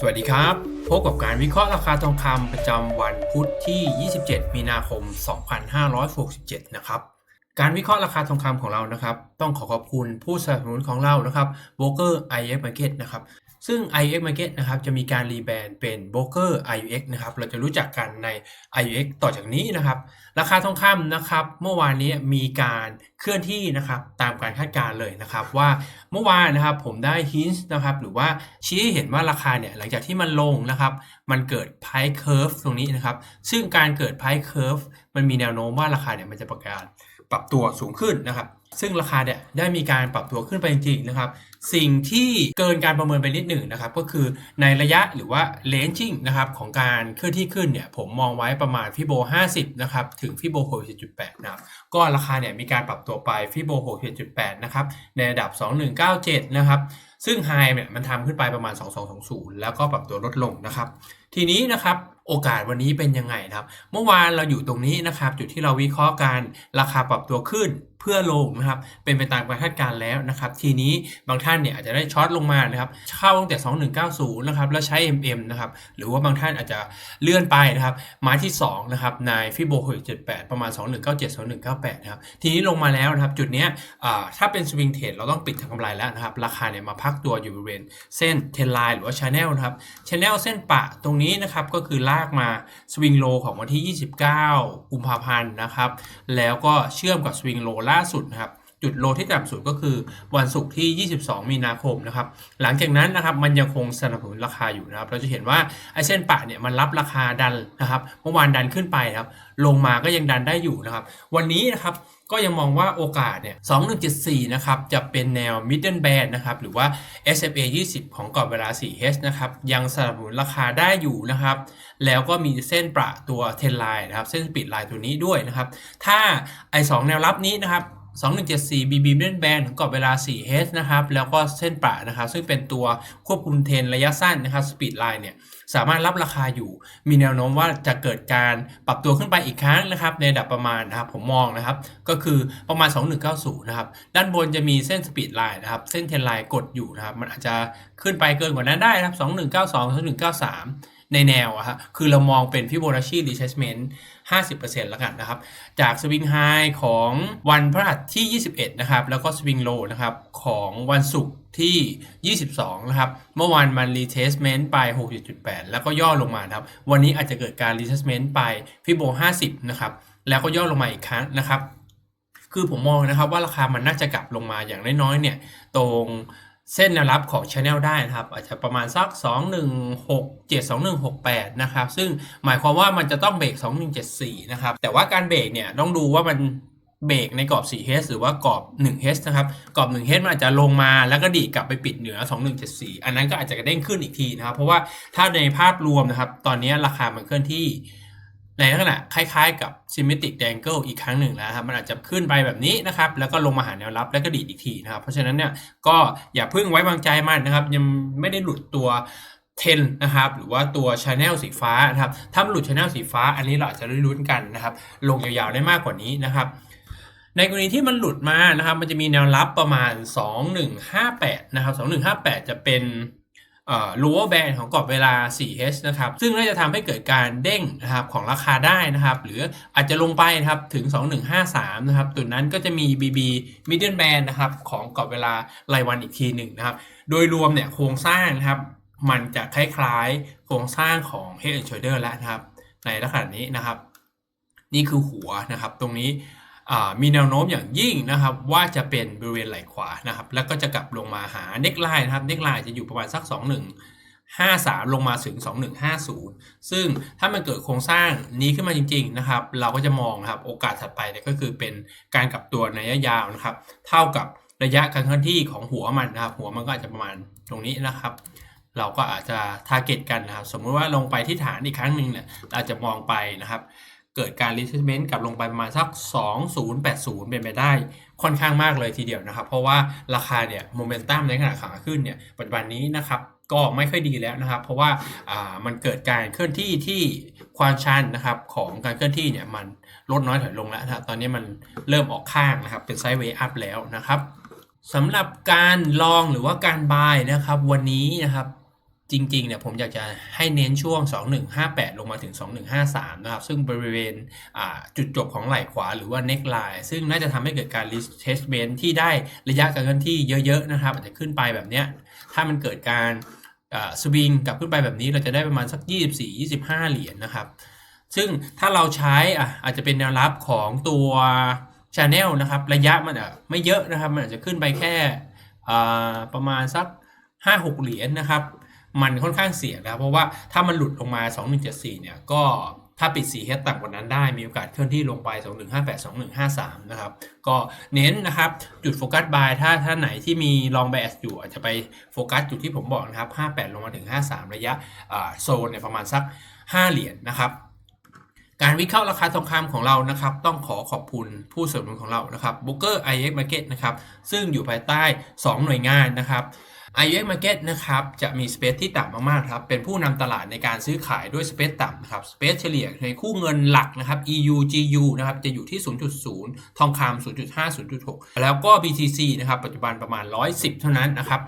สวัสดีครับ พบกับการวิเคราะห์ราคาทองคำประจำวันพุธที่ 27 มีนาคม 2567 นะครับ การวิเคราะห์ราคาทองคำของเรานะครับ ต้องขอขอบคุณผู้สนับสนุนของเรานะครับ Broker IF Market นะครับ ซึ่ง IUX Market นะครับจะมีการรีแบรนด์เป็น Broker IUX นะครับเราจะรู้จักกันใน IUX ต่อจากนี้นะครับ ราคาทองคำนะครับ เมื่อวานนี้มีการเคลื่อนที่นะครับตามการคาดการณ์เลยนะครับ ว่าเมื่อวานนะครับผมได้ hint นะครับหรือว่าชี้เห็นว่าราคาเนี่ยหลังจากที่มันลงนะครับ มันเกิด price curve ตรงนี้นะครับ ซึ่งการเกิด price curve มันมีแนวโน้มว่าราคาเนี่ยมันจะประกาศ ปรับตัวสูงขึ้นนะครับ ซึ่งราคาเนี่ยได้มีการปรับตัวขึ้นไปจริงๆนะครับ สิ่งที่เกินการประเมินไปนิดหนึ่งนะครับ ก็คือในระยะหรือว่า ranging นะครับของการเคลื่อนที่ขึ้นเนี่ยผมมองไว้ประมาณฟิโบ 50 นะครับ ถึงฟิโบ 67.8 นะครับ ก็ราคาเนี่ยมีการปรับตัวไปฟิโบ 67.8 นะครับ ในระดับ 2197 นะครับซึ่งไฮเนี่ยมันทำขึ้นไปประมาณ 2220 แล้วก็ปรับตัวลดลงนะครับ ทีนี้นะครับ โอกาสวันนี้เป็นยังไงนะครับ เมื่อวานเราอยู่ตรงนี้นะครับ จุดที่เราวิเคราะห์การราคาปรับตัวขึ้นเพื่อลงนะครับ เป็นไปตามการคาดการณ์แล้วนะครับ ทีนี้บางท่านเนี่ยอาจจะได้ช็อตลงมานะครับ เข้าตั้งแต่ 2190 นะครับ แล้วใช้ MM นะครับ หรือว่าบางท่านอาจจะเลื่อนไปนะครับมาที่ 2 นะครับ ในฟิโบ678 ประมาณ 2197 2198 นะครับ ทีนี้ลงมาแล้วนะครับ จุดเนี้ยถ้าเป็นสวิงเทรดเราต้องปิดทางกำไรแล้วนะครับ ราคาเนี่ยมาพักตัวอยู่บริเวณเส้นเทนไลน์หรือว่าชาแนลนะครับชาแนลเส้นปะตรงนี้นะครับ ก็คือลากมาสวิงโลของวันที่ 29 กุมภาพันธ์นะครับ แล้วก็เชื่อมกับสวิงโลล่าสุดนะครับ จุดโลที่ต่ำสุดก็คือวันศุกร์ที่ 22 มีนาคมนะครับ หลังจากนั้นนะครับมันยังคงสนับสนุนราคาอยู่นะครับ เราจะเห็นว่าไอ้เส้นปะเนี่ยมันรับราคาดันนะครับ เมื่อวานดันขึ้นไปครับ ลงมาก็ยังดันได้อยู่นะครับ วันนี้นะครับก็ยังมองว่าโอกาสเนี่ย 2174 นะครับ จะเป็นแนว middle band นะครับ หรือว่า SMA 20 ของกรอบเวลา 4H นะครับ ยังสนับสนุนราคาได้อยู่นะครับ แล้วก็มีเส้นประตัวเทนไลน์นะครับ เส้นปีดไลน์ตัวนี้ด้วยนะครับ ถ้าไอ้สองแนวรับนี้นะครับ 2174 BB m i d d band ของกรอบเวลา 4H นะครับ แล้วก็เส้นประนะครับ ซึ่งเป็นตัวควบคุมเทรนระยะสั้นนะครับ สปีดไลน์เนี่ย สามารถรับราคาอยู่ มีแนวโน้มว่าจะเกิดการปรับตัวขึ้นไปอีกครั้งนะครับ ในระดับประมาณนะครับ ผมมองนะครับ ก็คือประมาณ 2190 นะครับ ด้านบนจะมีเส้นสปีดไลน์นะครับ เส้นเทรนไลน์กดอยู่นะครับ มันอาจจะขึ้นไปเกินกว่านั้นได้นะครับ 2192 2193 ในแนวอะฮะคือเรามองเป็น Fibonacci retracement 50%แล้วกันนะครับ จากสวิงไฮของวันพฤหัสที่ 21 นะครับ แล้วก็สวิงโลนะครับ ของวันศุกร์ที่ 22 นะครับ เมื่อวานมัน retracement ไป 6.8 แล้วก็ย่อลงมาครับ วันนี้อาจจะเกิดการ retracement ไปฟิโบ 50 นะครับ แล้วก็ย่อลงมาอีกครั้งนะครับ คือผมมองนะครับว่าราคามันน่าจะกลับลงมาอย่างน้อยๆเนี่ยตรง เส้นแนวรับของ Channel ได้นะครับ อาจจะประมาณสัก 2167 2168 นะครับ ซึ่งหมายความว่ามันจะต้องเบรก 2174 นะครับ แต่ว่าการเบรกเนี่ยต้องดูว่ามันเบรกในกรอบ 4H หรือว่ากรอบ 1H นะครับ กรอบ 1H มันอาจจะลงมาแล้วก็ดีกลับไปปิดเหนือ 2174 อันนั้นก็อาจจะกระเด้งขึ้นอีกทีนะครับ เพราะว่าถ้าในภาพรวมนะครับ ตอนนี้ราคามันเคลื่อนที่ ในลักษณะคล้ายๆ กับ symmetric triangle อีกครั้งหนึ่งแล้วครับมันอาจจะขึ้นไปแบบนี้นะครับ แล้วก็ลงมาหาแนวรับแล้วก็ดีดอีกทีนะครับ เพราะฉะนั้นเนี่ยก็อย่าเพิ่งไว้วางใจมันนะครับ ยังไม่ได้หลุดตัว10นนะครับหรือว่าตัว Channel สีฟ้านะครับถ้าหลุด Channel สีฟ้า อันนี้เราอาจจะได้ลุ้นกันนะครับ ลงยาวๆได้มากกว่านี้นะครับ ในกรณีที่มันหลุดมานะครับ มันจะมีแนวรับประมาณ 2158 นะครับ 2158 จะเป็น เอ่อ lower band ของกรอบเวลา 4H นะครับ ซึ่งน่าจะทำให้เกิดการเด้งนะครับของราคาได้นะครับ หรืออาจจะลงไปนะครับถึง 2153 นะครับตัวนั้นก็จะมี BB median band นะครับของกรอบเวลารายวันอีกทีหนึ่งนะครับ โดยรวมเนี่ยโครงสร้างนะครับมันจะคล้ายๆโครงสร้างของ Head and Shoulder แล้วนะครับ ในลักษณะนี้นะครับ นี่คือหัวนะครับ ตรงนี้ มีแนวโน้มอย่างยิ่งนะครับว่าจะเป็นบริเวณไหล่ขวานะครับ แล้วก็จะกลับลงมาหาเน็กไลน์นะครับเน็กไลน์จะอยู่ประมาณสัก 2153 ลงมาถึง 2150 ซึ่งถ้ามันเกิดโครงสร้างนี้ขึ้นมาจริง ๆนะครับ เราก็จะมองครับโอกาสถัดไปเนี่ยก็คือเป็นการกลับตัวในระยะยาวนะครับ เท่ากับระยะการเคลื่อนที่ของหัวมันนะครับ หัวมันก็อาจจะประมาณตรงนี้นะครับ เราก็อาจจะทาร์เก็ตกันนะครับ สมมติว่าลงไปที่ฐานอีกครั้งหนึ่งเนี่ยอาจจะมองไปนะครับ เกิดการ retracement กลับลงไปประมาณสัก 2080 เป็นไปได้ค่อนข้างมากเลยทีเดียวนะครับ เพราะว่าราคาเนี่ยโมเมนตัมในขณะขาขึ้นเนี่ยปัจจุบันนี้นะครับก็ไม่ค่อยดีแล้วนะครับ เพราะว่าามันเกิดการเคลื่อนที่ที่ความชันนะครับของการเคลื่อนที่เนี่ยมันลดน้อยถอยลงแล้วนะตอนนี้มันเริ่มออกข้างนะครับเป็นไซด์เวย์อัพแล้วนะครับสำหรับการลองหรือว่าการบายนะครับวันนี้นะครับ จริงๆเนี่ยผมอยากจะให้เน้นช่วง 2158 ลงมาถึง 2153 นะครับ ซึ่งบริเวณจุดจบของไหล่ขวาหรือว่า neckline ซึ่งน่าจะทำให้เกิดการ retracement ที่ได้ระยะการเคลื่อนที่เยอะๆนะครับ อาจจะขึ้นไปแบบเนี้ย ถ้ามันเกิดการสวิงกลับขึ้นไปแบบนี้เราจะได้ประมาณสัก 24-25 เหรียญนะครับ ซึ่งถ้าเราใช้อะอาจจะเป็นแนวรับของตัว Channel นะครับ ระยะมันอะไม่เยอะนะครับ มันอาจจะขึ้นไปแค่ประมาณสัก 5-6 เหรียญนะครับ มันค่อนข้างเสี่ยงนะเพราะว่าถ้ามันหลุดลงมา 2174 เนี่ยก็ถ้าปิด4เฮดต่ำกว่านั้นได้มีโอกาสเคลื่อนที่ลงไป 2158 2153 นะครับ ก็เน้นนะครับจุดโฟกัสบายถ้าถ้าไหนที่มีลองแบสอยู่อาจจะไปโฟกัสจุดที่ผมบอกนะครับ 58 ลงมาถึง 53 ระยะโซนเนี่ยประมาณสัก 5 เหรียญนะครับการวิเคราะห์ราคาทองคำของเรานะครับ ต้องขอขอบคุณผู้สนับสนุนของเรานะครับ Broker IX Market นะครับ ซึ่งอยู่ภายใต้ 2 หน่วยงานนะครับ IX Market นะครับจะมีสเปซที่ต่ำมากๆครับเป็นผู้นำตลาดในการซื้อขายด้วยสเปซต่ำนะครับสเปซเฉลี่ยในคู่เงินหลักนะครับ EU GU นะครับจะอยู่ที่ 0.0 ทองคำ0.5 0.6 แล้วก็ BTC นะครับปัจจุบันประมาณ 110 เท่านั้นนะครับ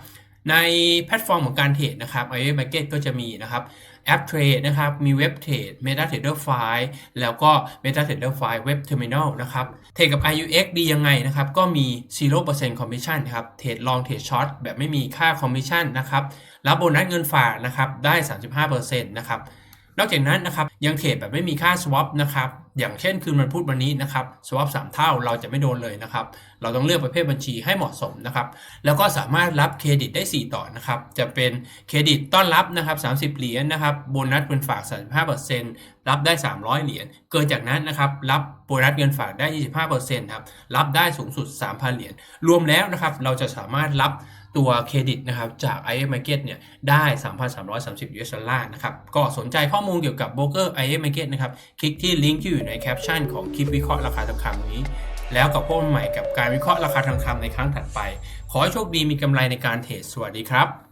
ในแพลตฟอร์มของการเทรดนะครับ IX Market ก็จะมีนะครับ แอปเทรดนะครับมีเว็บเทรด MetaTrader Five แล้วก็ MetaTrader Five Web Terminal นะครับเทรดกับ IUX ดียังไงนะครับก็มี 0% Commission นะครับเทรด Long เทรด Short แบบไม่มีค่าคอมมิชชั่นนะครับรับโบนัสเงินฝากนะครับได้ 35%นะครับ นอกจากนั้นนะครับยังเทรดแบบไม่มีค่า swap นะครับอย่างเช่นคืนวันพุธวันนี้นะครับ swap 3เท่าเราจะไม่โดนเลยนะครับ เราต้องเลือกประเภทบัญชีให้เหมาะสมนะครับ แล้วก็สามารถรับเครดิตได้ 4 ต่อนะครับ จะเป็นเครดิตต้อนรับนะครับ 30 เหรียญนะครับโบนัสเงินฝาก 35%รับได้ 300 เหรียญเกินจากนั้นนะครับรับโบนัสเงินฝากได้ 25%ครับรับได้สูงสุด 3,000 เหรียญรวมแล้วนะครับเราจะสามารถรับ ตัวเครดิตนะครับจาก IF Market เนี่ยได้ 3,330 US ดอลลาร์นะครับก็สนใจข้อมูลเกี่ยวกับโบรกเกอร์ IF Market นะครับคลิกที่ลิงก์ที่อยู่ในแคปชั่นของคลิปวิเคราะห์ราคาทองคำนี้แล้วกับพบใหม่กับการวิเคราะห์ราคาทองคำในครั้งถัดไป ขอให้โชคดีมีกำไรในการเทรดสวัสดีครับ